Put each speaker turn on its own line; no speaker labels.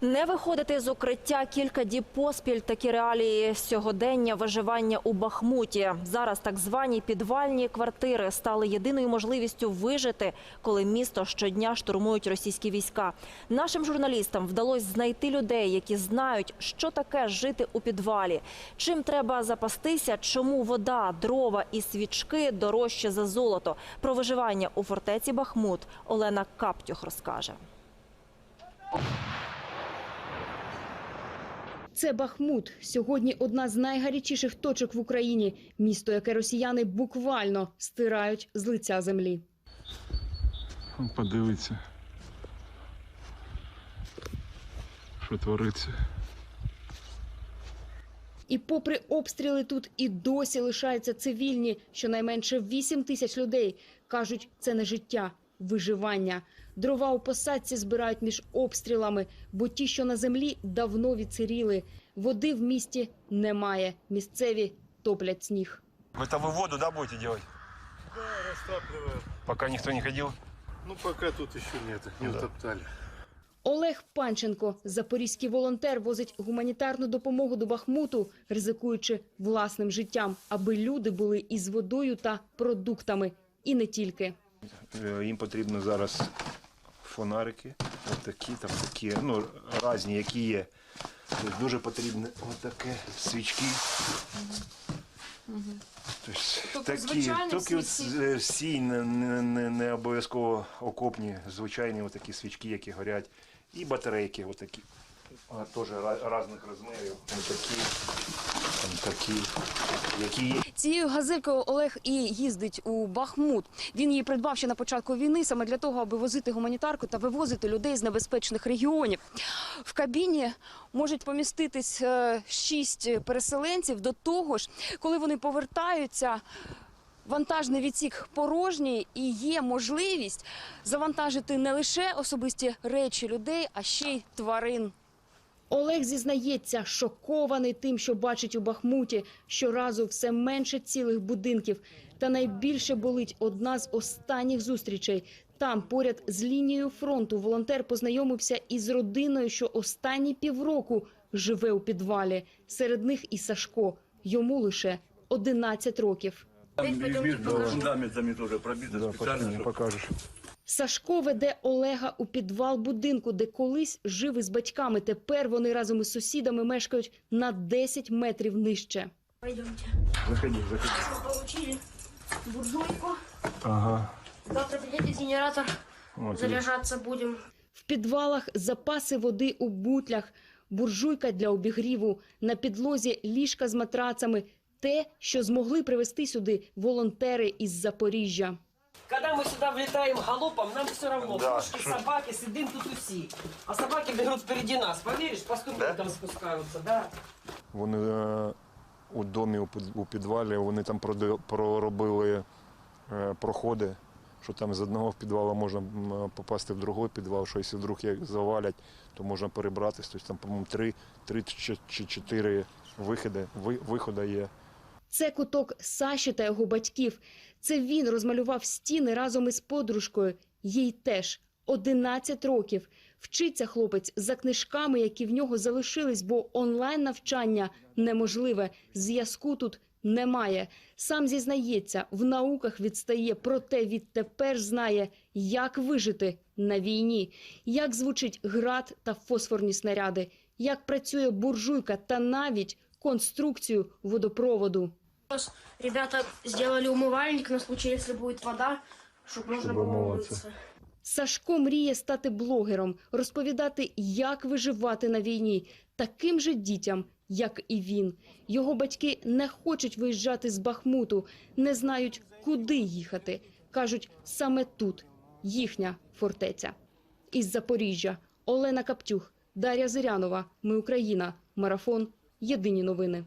Не виходити з укриття кілька діб поспіль такі реалії сьогодення виживання у Бахмуті. Зараз так звані підвальні квартири стали єдиною можливістю вижити, коли місто щодня штурмують російські війська. Нашим журналістам вдалося знайти людей, які знають, що таке жити у підвалі, чим треба запастися, чому вода, дрова і свічки дорожче за золото. Про виживання у фортеці Бахмут Олена Каптюх розкаже.
Це Бахмут. Сьогодні одна з найгарячіших точок в Україні. Місто, яке росіяни буквально стирають з лиця землі.
Подивиться, що твориться.
І попри обстріли тут і досі лишаються цивільні. Щонайменше 8 тисяч людей. Кажуть, це не життя, виживання. Дрова у посадці збирають між обстрілами, бо ті, що на землі, давно відсиріли. Води в місті немає. Місцеві топлять сніг.
Это вы воду, да, будете делать?
Да, растапливаем.
Пока никто не ходил?
Ну, пока тут еще нет, не
Да.
Олег Панченко, запорізький волонтер, возить гуманітарну допомогу до Бахмуту, ризикуючи власним життям, аби люди були із водою та продуктами. І не тільки.
Е, Їм потрібно зараз фонарики, от такі, там такі, ну, різні, які є. Тобто дуже потрібні отаке свічки. Тобто, такі, тільки е, всі не, не, не, не обов'язково окопні, звичайні отакі свічки, які горять. І батарейки отакі. А, Теж ра- різних розмірів. Отакі, там такі, які є.
Цією газелькою Олег і їздить у Бахмут. Він її придбав ще на початку війни саме для того, аби возити гуманітарку та вивозити людей з небезпечних регіонів. В кабіні можуть поміститись е, шість переселенців. До того ж, коли вони повертаються. Вантажний відсік порожній і є можливість завантажити не лише особисті речі людей, а ще й тварин. Олег зізнається, шокований тим, що бачить у Бахмуті. Щоразу все менше цілих будинків. Та найбільше болить одна з останніх зустрічей. Там, поряд з лінією фронту, волонтер познайомився із родиною, що останні півроку живе у підвалі. Серед них і Сашко. Йому лише 11 років.
фундаментами тоже пробито
Да,
специально,
потім
чтобы
покажеш.
Сашко веде Олега у підвал будинку, де колись жив із батьками. Тепер вони разом із сусідами мешкають на 10 метрів нижче.
Пойдемте.
Заходи, заходи.
Мы получили буржуйку.
Ага.
Завтра придет генератор.
От,
Заряжаться будем.
В підвалах запаси води у бутлях, буржуйка для обігріву, на підлозі ліжка з матрацами. Те, що змогли привезти сюди волонтери із Запоріжжя.
Когда мы сюда влетаем галопом, нам все равно.
Да,
Кошки, собаки, сидим тут усі. А собаки бегут впереди нас. Поверишь, по ступенькам спускаются, да?
Вони е, у домі у під- у підвалі, вони там проди- проробили е, проходи, що там з одного підвалу можна м, попасти в другий підвал, що якщо вдруг їх завалять, то можна перебратися. Тобто там, по-моєму, три, три чи чи чотири виходи, ви- виходи є.
Це куток Саші та його батьків. Це він розмалював стіни разом із подружкою. Їй теж 11 років. Вчиться хлопець за книжками, які в нього залишились, бо онлайн навчання неможливе. Зв'язку тут немає. Сам зізнається, в науках відстає, проте відтепер знає, як вижити на війні, як звучить град та фосфорні снаряди, як працює буржуйка та навіть конструкцію водопроводу.
Сейчас Ребята сделали умывальник на случай, если будет вода, чтобы можно
Чтобы
было
умываться.
умыться.
Сашко мріє стати блогером, розповідати, як виживати на війні, таким же дітям, як і він. Його батьки не хочуть виїжджати з Бахмуту, не знають, куди їхати. кажуть, саме тут їхня фортеця. Із Запоріжжя Олена Каптюх, Дар'я Зирянова. Ми Україна. Марафон. Єдині новини.